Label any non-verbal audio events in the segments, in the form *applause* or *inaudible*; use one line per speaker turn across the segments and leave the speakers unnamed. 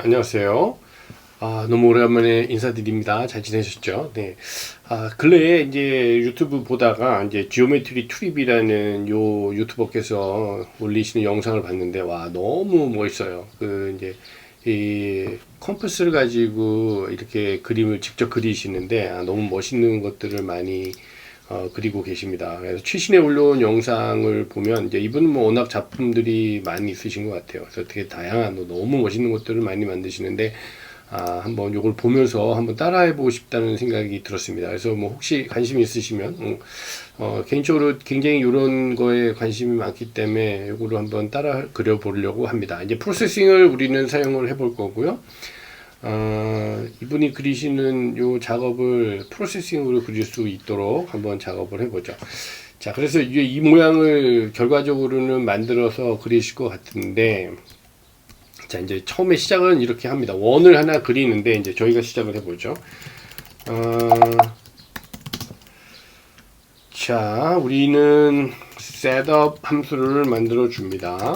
안녕하세요. 아, 너무 오랜만에 인사드립니다. 잘 지내셨죠? 네. 아, 근래에 이제 유튜브 보다가 이제 지오메트리 트립이라는 요 유튜버께서 올리시는 영상을 봤는데, 와, 너무 멋있어요. 그, 이제, 이 컴퍼스를 가지고 이렇게 그림을 직접 그리시는데, 아, 너무 멋있는 것들을 많이 어, 그리고 계십니다. 그래서 최신에 올라온 영상을 보면 이제 이분은 뭐 워낙 작품들이 많이 있으신 것 같아요. 그래서 되게 다양한 뭐 너무 멋있는 것들을 많이 만드시는데 아, 한번 요걸 보면서 한번 따라해보고 싶다는 생각이 들었습니다. 그래서 뭐 혹시 관심 있으시면 음, 어, 개인적으로 굉장히 이런 거에 관심이 많기 때문에 요거를 한번 따라 그려보려고 합니다. 이제 프로세싱을 우리는 사용을 해볼 거고요. 어, 이분이 그리시는 요 작업을 프로세싱으로 그릴 수 있도록 한번 작업을 해보죠. 자, 그래서 이, 이 모양을 결과적으로는 만들어서 그리실 것 같은데, 자, 이제 처음에 시작은 이렇게 합니다. 원을 하나 그리는데, 이제 저희가 시작을 해보죠. 어, 자, 우리는 셋업 함수를 만들어 줍니다.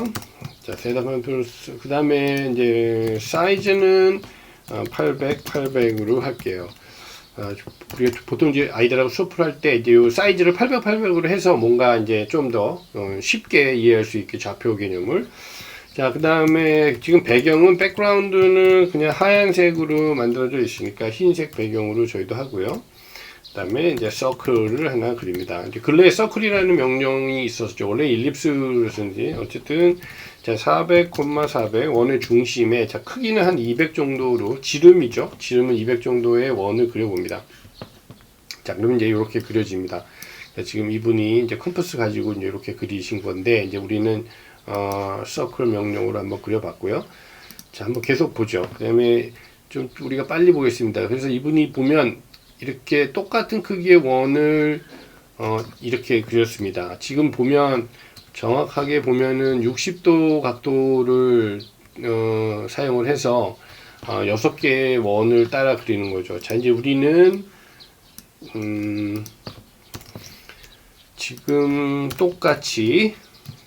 자, 셋업 함수, 그 다음에 이제 사이즈는 800, 800으로 할게요. 어, 우리가 보통 이제 아이들하고 수업을 할 때 이제 요 사이즈를 800, 800으로 해서 뭔가 이제 좀더 어, 쉽게 이해할 수 있게 좌표 개념을 자, 그 다음에 지금 배경은 백그라운드는 그냥 하얀색으로 만들어져 있으니까 흰색 배경으로 저희도 하고요. 그 다음에 이제 서클을 하나 그립니다. 이제 근래에 서클이라는 명령이 있었죠. 원래 일립스를 쓰는지 어쨌든 자 400, 400 원의 중심에 자 크기는 한 200 정도로 지름이죠. 지름은 200 정도의 원을 그려봅니다. 자 그러면 이제 이렇게 그려집니다. 자, 지금 이분이 이제 컴퍼스 가지고 이제 이렇게 그리신 건데 이제 우리는 어, 서클 명령으로 한번 그려봤고요. 자 한번 계속 보죠. 그다음에 좀 우리가 빨리 보겠습니다. 그래서 이분이 보면 이렇게 똑같은 크기의 원을 어, 이렇게 그렸습니다. 지금 보면 정확하게 보면은 60도 각도를 어, 사용을 해서 어, 6개의 원을 따라 그리는 거죠. 자, 이제 우리는 음, 지금 똑같이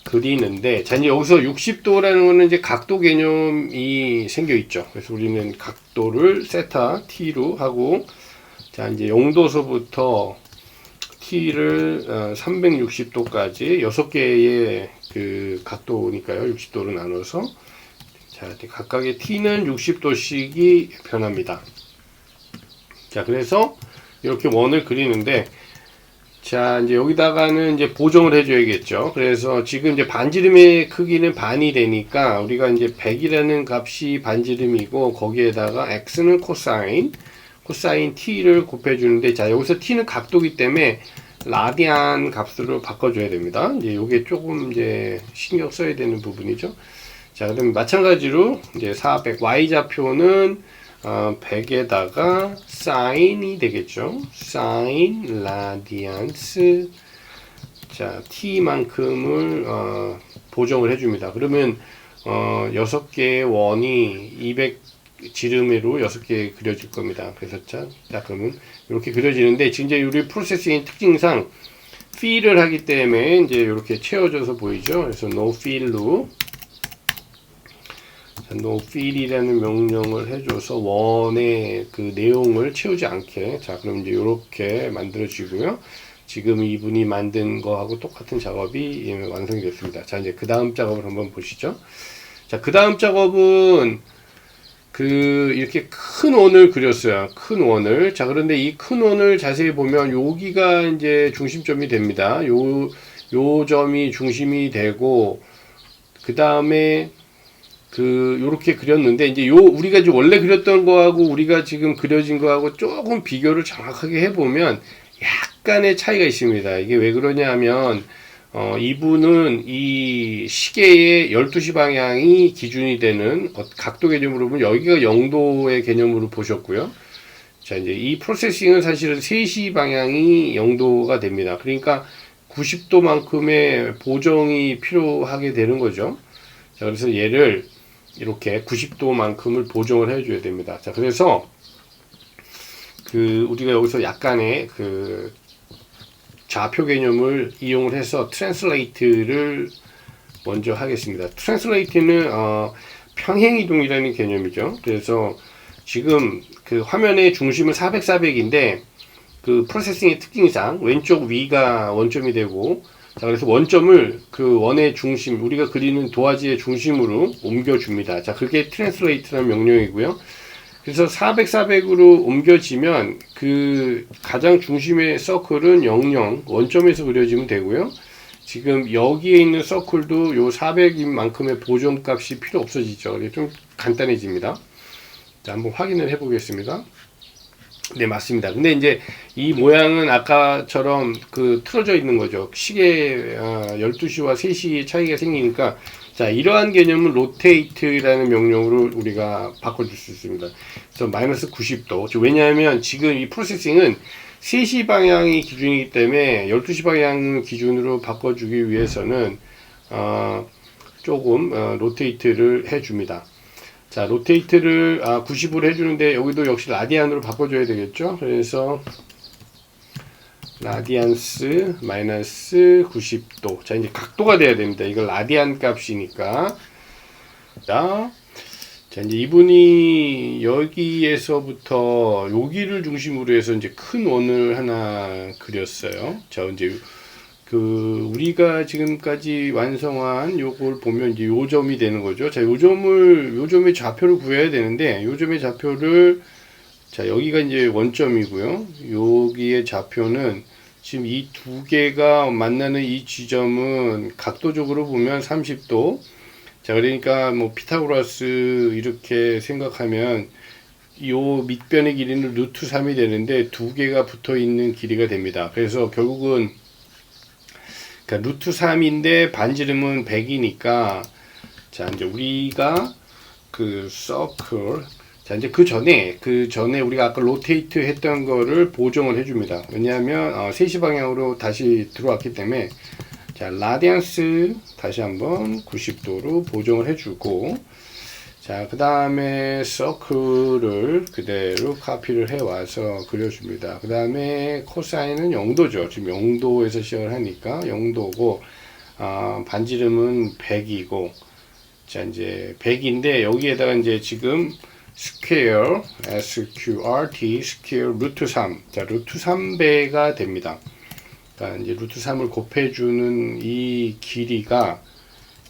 그리는데 자 이제 여기서 60도라는 거는 이제 각도 개념이 생겨 있죠. 그래서 우리는 각도를 세타 t로 하고 자, 이제 용도서부터 T를 360도까지 어, 6개의 그 각도니까요. 60도로 나눠서 자, 각각의 T는 60도씩이 변합니다. 자, 그래서 이렇게 원을 그리는데 자, 이제 여기다가는 이제 보정을 해줘야겠죠. 그래서 지금 이제 반지름의 크기는 반이 되니까 우리가 이제 100이라는 값이 반지름이고 거기에다가 x는 코사인 코사인 t를 곱해주는데 자 여기서 t는 각도기 때문에 라디안 값으로 바꿔줘야 됩니다. 이제 요게 조금 이제 신경 써야 되는 부분이죠. 자 그럼 마찬가지로 이제 400 y 좌표는 어, 100에다가 사인이 되겠죠. 사인 라디안스 자 t만큼을 어, 보정을 해줍니다. 그러면 어, 6개의 원이 200 지름으로 6개 그려질 겁니다. 그래서 자, 자 그러면 이렇게 그려지는데 지금 이제 우리 프로세싱의 특징상 fill을 하기 때문에 이제 이렇게 채워져서 보이죠. 그래서 no fill로 no fill이라는 명령을 해줘서 원의 그 내용을 채우지 않게 자 그럼 이제 이렇게 만들어지고요. 지금 이분이 만든 거하고 똑같은 작업이 완성이 됐습니다. 자 이제 그 다음 작업을 한번 보시죠. 자 그 다음 작업은 그 이렇게 큰 원을 그렸어요. 큰 원을. 자, 그런데 이 큰 원을 자세히 보면 여기가 이제 중심점이 됩니다. 요, 요 점이 중심이 되고 그 다음에 그 요렇게 그렸는데 이제 요 우리가 이제 원래 그렸던 거하고 우리가 지금 그려진 거하고 조금 비교를 정확하게 해 보면 약간의 차이가 있습니다. 이게 왜 그러냐면 어, 이분은 이 시계의 12시 방향이 기준이 되는 각도 개념으로 보면 여기가 0도의 개념으로 보셨고요. 자, 이제 이 프로세싱은 사실은 3시 방향이 0도가 됩니다. 그러니까 90도만큼의 보정이 필요하게 되는 거죠. 자, 그래서 얘를 이렇게 90도만큼을 보정을 해줘야 됩니다. 자, 그래서 그 우리가 여기서 약간의 그 좌표 개념을 이용을 해서 트랜슬레이트를 먼저 하겠습니다. 트랜슬레이트는 어, 평행 이동이라는 개념이죠. 그래서 지금 그 화면의 중심은 400, 400인데 그 프로세싱의 특징상 왼쪽 위가 원점이 되고 자 그래서 원점을 그 원의 중심 우리가 그리는 도화지의 중심으로 옮겨줍니다. 자 그게 트랜스레이트라는 명령이고요. 그래서 400, 400으로 옮겨지면 그 가장 중심의 서클은 00 원점에서 그려지면 되고요. 지금 여기에 있는 서클도 요 400인 만큼의 보존 값이 필요 없어지죠. 좀 간단해집니다. 자, 한번 확인을 해 보겠습니다. 네, 맞습니다. 근데 이제 이 모양은 아까처럼 그 틀어져 있는 거죠. 시계 어, 12시와 3시 차이가 생기니까 자, 이러한 개념은 로테이트라는 명령으로 우리가 바꿔줄 수 있습니다. 그래서 마이너스 90도. 즉, 왜냐하면 지금 이 프로세싱은 3시 방향이 기준이기 때문에 12시 방향 기준으로 바꿔주기 위해서는 어, 조금 어, 로테이트를 해줍니다. 자, 로테이트를 아, 90으로 해주는데 여기도 역시 라디안으로 바꿔줘야 되겠죠. 그래서 라디안스 마이너스 90도. 자, 이제 각도가 돼야 됩니다. 이걸 라디안 값이니까. 자, 자, 이제 이분이 여기에서부터 여기를 중심으로 해서 이제 큰 원을 하나 그렸어요. 자, 이제 그 우리가 지금까지 완성한 요걸 보면 이제 요 점이 되는 거죠. 자, 요 점을 요 점의 좌표를 구해야 되는데 요 점의 좌표를 자, 여기가 이제 원점이고요. 여기의 좌표는 지금 이 두 개가 만나는 이 지점은 각도적으로 보면 30도. 자, 그러니까 뭐 피타고라스 이렇게 생각하면 요 밑변의 길이는 루트 3이 되는데 두 개가 붙어 있는 길이가 됩니다. 그래서 결국은 그러니까 루트 3인데 반지름은 100이니까 자, 이제 우리가 그 서클 자, 이제 그 전에, 그 전에 우리가 아까 로테이트 했던 거를 보정을 해줍니다. 왜냐하면, 어, 3시 방향으로 다시 들어왔기 때문에, 자, 라디안스 다시 한번 90도로 보정을 해주고, 자, 그 다음에 서클을 그대로 카피를 해와서 그려줍니다. 그 다음에 코사인은 0도죠. 지금 0도에서 시작을 하니까 0도고, 아, 반지름은 100이고, 자, 이제 100인데, 여기에다가 이제 지금 스퀘어 sqrt 스퀘어 루트 3. 자, 루트 3배가 됩니다. 그러니까 이제 루트 3을 곱해주는 이 길이가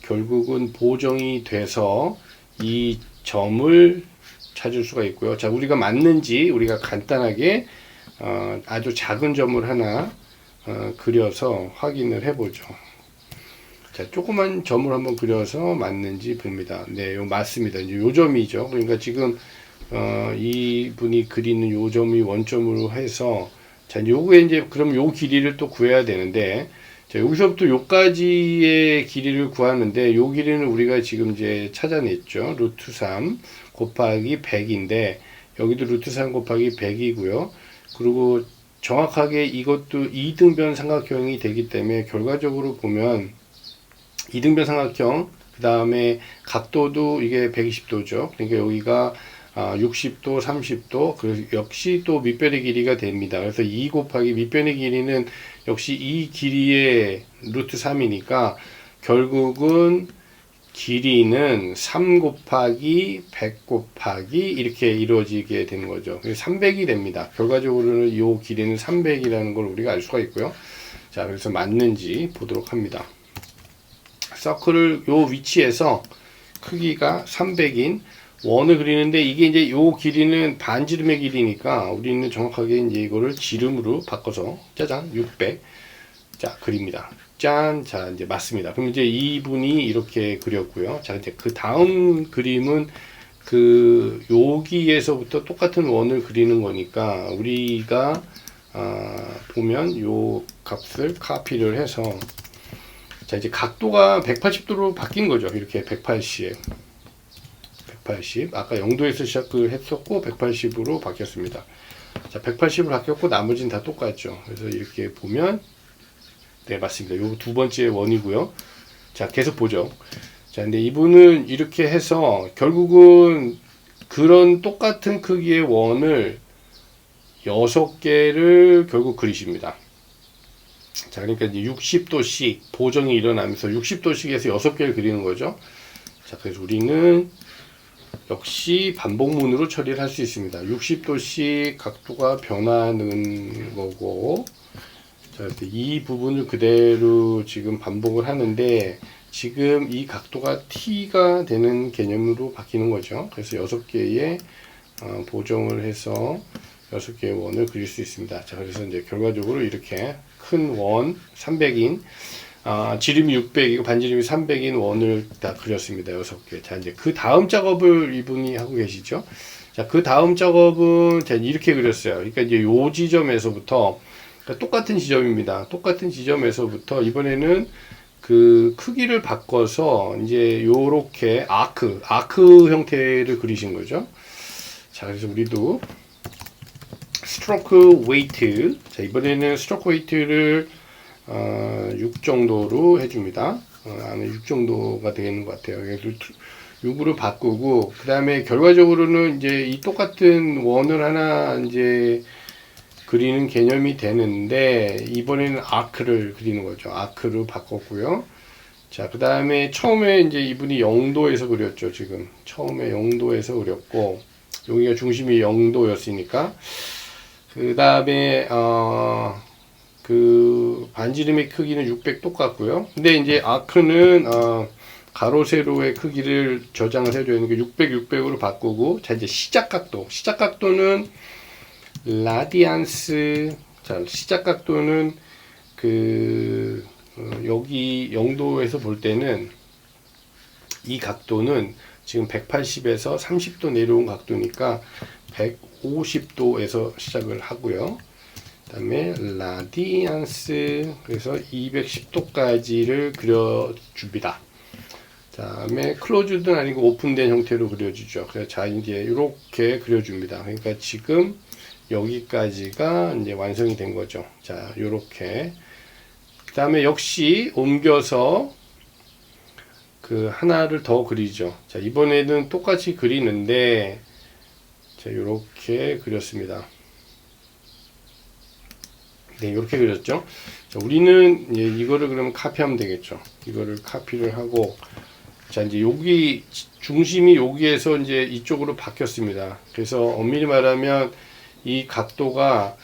결국은 보정이 돼서 이 점을 찾을 수가 있고요. 자, 우리가 맞는지 우리가 간단하게 어, 아주 작은 점을 하나 어, 그려서 확인을 해보죠. 자, 조그만 점을 한번 그려서 맞는지 봅니다. 네, 요 맞습니다. 이제 요 점이죠. 그러니까 지금 어, 이 분이 그리는 요 점이 원점으로 해서 자, 요거에 이제 그럼 요 길이를 또 구해야 되는데 자, 여기서부터 요까지의 길이를 구하는데 요 길이는 우리가 지금 이제 찾아냈죠. 루트 3 곱하기 100인데 여기도 루트 3 곱하기 100이고요. 그리고 정확하게 이것도 이등변 삼각형이 되기 때문에 결과적으로 보면 이등변 삼각형 그 다음에 각도도 이게 120도죠. 그러니까 여기가 아, 60도, 30도, 그 역시 또 밑변의 길이가 됩니다. 그래서 2 곱하기 밑변의 길이는 역시 이 길이의 루트 3이니까 결국은 길이는 3 곱하기 100 곱하기 이렇게 이루어지게 되는 거죠. 300이 됩니다. 결과적으로는 이 길이는 300이라는 걸 우리가 알 수가 있고요. 자, 그래서 맞는지 보도록 합니다. 서클을 요 위치에서 크기가 300인 원을 그리는데 이게 이제 요 길이는 반지름의 길이니까 우리는 정확하게 이제 이거를 지름으로 바꿔서 짜잔 600. 자, 그립니다. 짠. 자, 이제 맞습니다. 그럼 이제 이분이 이렇게 그렸고요. 자, 이제 그 다음 그림은 그 여기에서부터 똑같은 원을 그리는 거니까 우리가 아, 보면 요 값을 카피를 해서 자, 이제 각도가 180도로 바뀐 거죠. 이렇게 180. 180. 아까 0도에서 시작을 했었고 180으로 바뀌었습니다. 자, 180으로 바뀌었고 나머지는 다 똑같죠. 그래서 이렇게 보면 네, 맞습니다. 요 두 번째 원이고요. 자, 계속 보죠. 자, 근데 이분은 이렇게 해서 결국은 그런 똑같은 크기의 원을 여섯 개를 결국 그리십니다. 자, 그러니까 이제 60도씩 보정이 일어나면서 60도씩에서 6개를 그리는 거죠. 자, 그래서 우리는 역시 반복문으로 처리를 할 수 있습니다. 60도씩 각도가 변하는 거고 자, 이 부분을 그대로 지금 반복을 하는데 지금 이 각도가 t가 되는 개념으로 바뀌는 거죠. 그래서 여섯 개의 어, 보정을 해서 여섯 개의 원을 그릴 수 있습니다. 자, 그래서 이제 결과적으로 이렇게 큰 원 300인 아, 지름이 600이고 반지름이 300인 원을 다 그렸습니다. 여섯 개. 자, 이제 그 다음 작업을 이분이 하고 계시죠. 자, 그 다음 작업은 제가 이렇게 그렸어요. 그러니까 이제 요 지점에서부터 그러니까 똑같은 지점입니다. 똑같은 지점에서부터 이번에는 그 크기를 바꿔서 이제 요렇게 아크, 아크 형태를 그리신 거죠. 자, 그래서 우리도 스트로크 웨이트. 자, 이번에는 스트로크 웨이트를 어, 6 정도로 해줍니다. 어, 아마 6 정도가 되는 것 같아요. 그래서 6으로 바꾸고, 그 다음에 결과적으로는 이제 이 똑같은 원을 하나 이제 그리는 개념이 되는데, 이번에는 아크를 그리는 거죠. 아크로 바꿨고요. 자, 그 다음에 처음에 이제 이분이 0도에서 그렸죠, 지금. 처음에 0도에서 그렸고, 여기가 중심이 0도였으니까. 그 다음에, 어, 그 반지름의 크기는 600 똑같고요. 근데 이제 아크는 어, 가로 세로의 크기를 저장을 해줘야 되는 게 600, 600으로 바꾸고 자 이제 시작 각도, 시작 각도는 라디안스, 자 시작 각도는 그 어, 여기 0도에서 볼 때는 이 각도는 지금 180에서 30도 내려온 각도니까 150도에서 시작을 하고요. 그 다음에 라디안스 그래서 210도까지를 그려줍니다. 다음에 클로즈든 아니고 오픈된 형태로 그려주죠. 그래서 자 이제 이렇게 그려줍니다. 그러니까 지금 여기까지가 이제 완성이 된 거죠. 자 이렇게 그 다음에 역시 옮겨서 그 하나를 더 그리죠. 자 이번에는 똑같이 그리는데 자 이렇게 그렸습니다. 네, 이렇게 그렸죠. 자, 우리는 이제 이거를 그러면 카피하면 되겠죠. 이거를 카피를 하고, 자, 이제 여기, 중심이 여기에서 이제 이쪽으로 바뀌었습니다. 그래서 엄밀히 말하면 이 각도가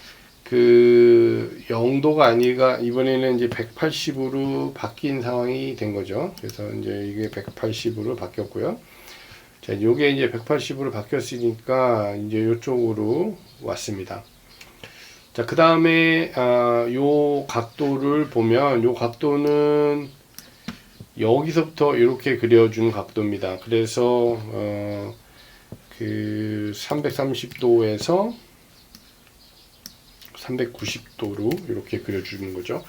그 0도가 아니가 이번에는 이제 180으로 바뀐 상황이 된 거죠. 그래서 이제 이게 180으로 바뀌었고요. 자, 요게 이제 180으로 바뀌었으니까 이제 이쪽으로 왔습니다. 자, 그 다음에, 아, 요 각도를 보면, 요 각도는 여기서부터 이렇게 그려준 각도입니다. 그래서, 어, 그, 330도에서 390도로 이렇게 그려주는 거죠.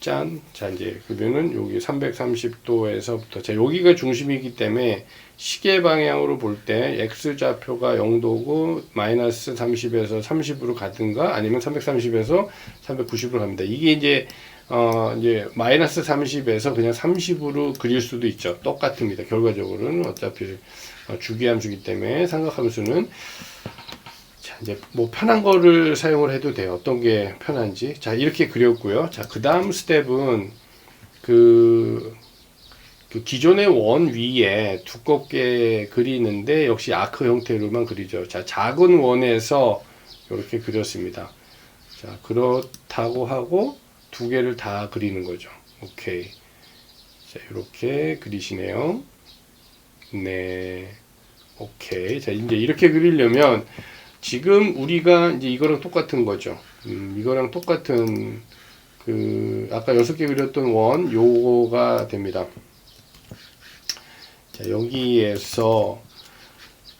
짠. 자, 이제, 그러면은 여기 330도에서부터, 자, 여기가 중심이기 때문에 시계 방향으로 볼 때 x좌표가 0도고 마이너스 30에서 30으로 가든가 아니면 330에서 390으로 갑니다. 이게 이제 어 이제 마이너스 30에서 그냥 30으로 그릴 수도 있죠. 똑같습니다. 결과적으로는 어차피 어, 주기함수기 때문에 삼각함수는 자 이제 뭐 편한 거를 사용을 해도 돼요. 어떤 게 편한지. 자 이렇게 그렸고요. 자 그 다음 스텝은 그, 그 기존의 원 위에 두껍게 그리는데 역시 아크 형태로만 그리죠. 자 작은 원에서 이렇게 그렸습니다. 자 그렇다고 하고 두 개를 다 그리는 거죠. 오케이. 자 이렇게 그리시네요. 네. 오케이. 자 이제 이렇게 그리려면 지금 우리가 이제 이거랑 똑같은 거죠. 음, 이거랑 똑같은 그 아까 여섯 개 그렸던 원 요거가 됩니다. 자 여기에서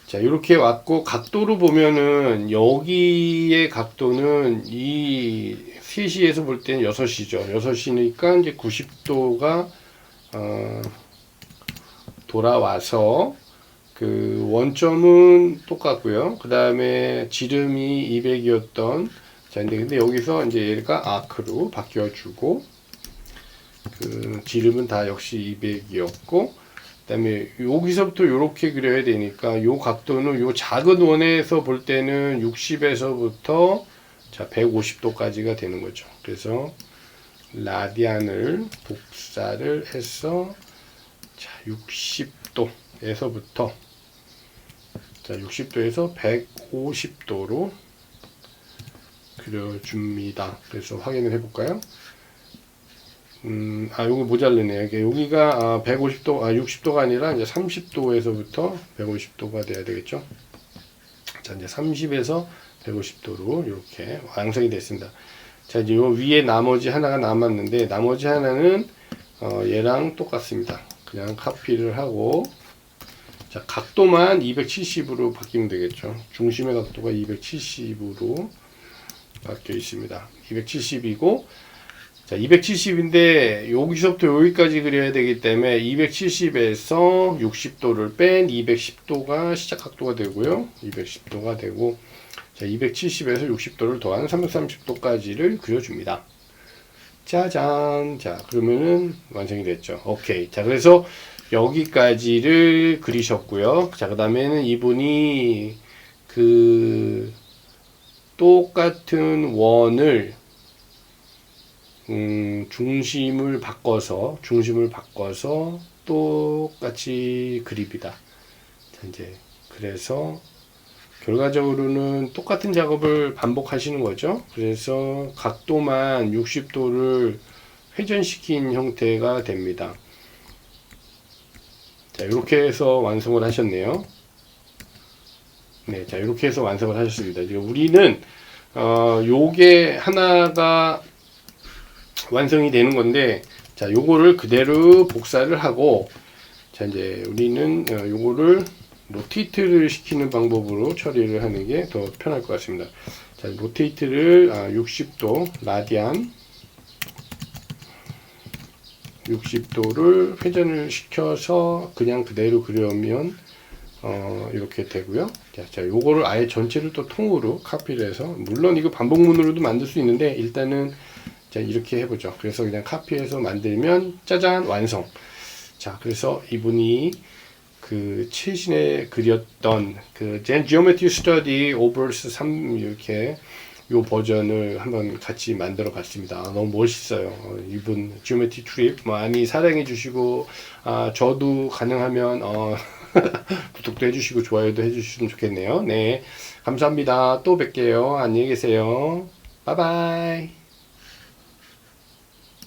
자 이렇게 왔고 각도로 보면은 여기의 각도는 이 3시에서 볼 때는 6시죠. 6시니까 이제 90도가 어, 돌아와서 그 원점은 똑같고요. 그 다음에 지름이 200이었던 자 근데, 근데 여기서 이제 얘가 아크로 바뀌어주고 그 지름은 다 역시 200이었고 그다음에 여기서부터 이렇게 그려야 되니까 요 각도는 요 작은 원에서 볼 때는 60에서부터 자 150도까지가 되는 거죠. 그래서 라디안을 복사를 해서 자 60도에서부터 자, 60도에서 150도로 그려줍니다. 그래서 확인을 해볼까요? 음, 아, 요거 모자르네요. 여기가 아, 150도, 아, 60도가 아니라 이제 30도에서부터 150도가 돼야 되겠죠. 자, 이제 30에서 150도로 이렇게 완성이 됐습니다. 자, 이제 요 위에 나머지 하나가 남았는데, 나머지 하나는 어, 얘랑 똑같습니다. 그냥 카피를 하고, 자, 각도만 270으로 바뀌면 되겠죠. 중심의 각도가 270으로 바뀌어 있습니다. 270이고, 자, 270인데 여기서부터 여기까지 그려야 되기 때문에 270에서 60도를 뺀 210도가 시작 각도가 되고요. 210도가 되고 자, 270에서 60도를 더한 330도까지를 그려줍니다. 짜잔. 자, 그러면은 완성이 됐죠. 오케이. 자, 그래서 여기까지를 그리셨고요. 자, 그 다음에는 이분이 그 똑같은 원을 음, 중심을 바꿔서 중심을 바꿔서 똑같이 그립니다. 자, 이제 그래서 결과적으로는 똑같은 작업을 반복하시는 거죠. 그래서 각도만 60도를 회전시킨 형태가 됩니다. 자, 이렇게 해서 완성을 하셨네요. 네, 자, 이렇게 해서 완성을 하셨습니다. 이제 우리는, 어, 요게 하나가 완성이 되는 건데, 자, 요거를 그대로 복사를 하고, 자, 이제 우리는 어, 요거를 로테이트를 시키는 방법으로 처리를 하는 게 더 편할 것 같습니다. 자, 로테이트를 아, 60도 라디안 60도를 회전을 시켜서 그냥 그대로 그려면 어, 이렇게 되고요. 자, 자, 요거를 아예 전체를 또 통으로 카피를 해서 물론 이거 반복문으로도 만들 수 있는데 일단은 자, 이렇게 해보죠. 그래서 그냥 카피해서 만들면 짜잔 완성. 자, 그래서 이분이 그 최신에 그렸던 그 Gen Geometry Study Overs 3 이렇게 요 버전을 한번 같이 만들어 봤습니다. 아, 너무 멋있어요. 어, 이분 Geometry Trip 많이 사랑해 주시고 아, 저도 가능하면 어, *laughs* 구독도 해주시고 좋아요도 해주시면 좋겠네요. 네, 감사합니다. 또 뵐게요. 안녕히 계세요. 바이바이.